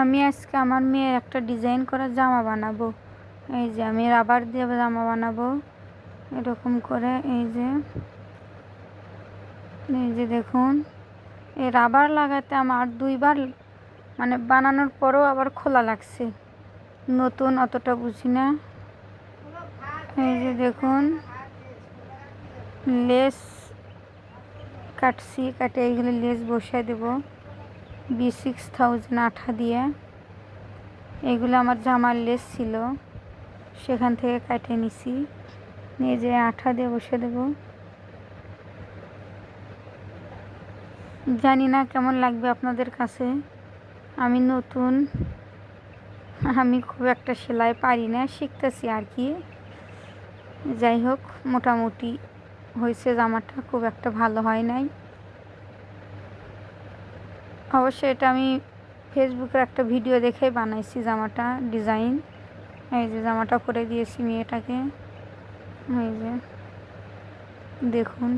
আমি আজকে আমার মেয়ের একটা ডিজাইন করা জামা বানাবো। এই যে আমি রাবার দিয়ে জামা বানাবো। এরকম করে এই যে এই যে দেখুন, এই রাবার লাগাতে আমার দুইবার মানে বানানোর পরেও আবার খোলা লাগছে। নতুন অতটা বুঝি না। এই যে দেখুন, লেস কাটছি কাটে এইগুলো লেস বসিয়ে দেবো। বি সিক্স থাউজেন্ড আঠা দিয়ে এগুলো আমার জামার লেস ছিল। সেখান থেকে কাটে নিছি। নিয়ে যে আঠা দিয়ে বসে দেবো। জানি না কেমন লাগবে আপনাদের কাছে। আমি নতুন। আমি খুব একটা সেলাই পারি না, শিখতেছি আর কি। যাই হোক, মোটামুটি হয়েছে জামাটা, খুব একটা ভালো হয় নাই। অবশ্যই এটা আমি ফেসবুকের একটা ভিডিও দেখে বানাইছি জামাটা ডিজাইন এই যে জামাটা করে দিয়েছি মেয়েটাকে। এই যে, দেখুন।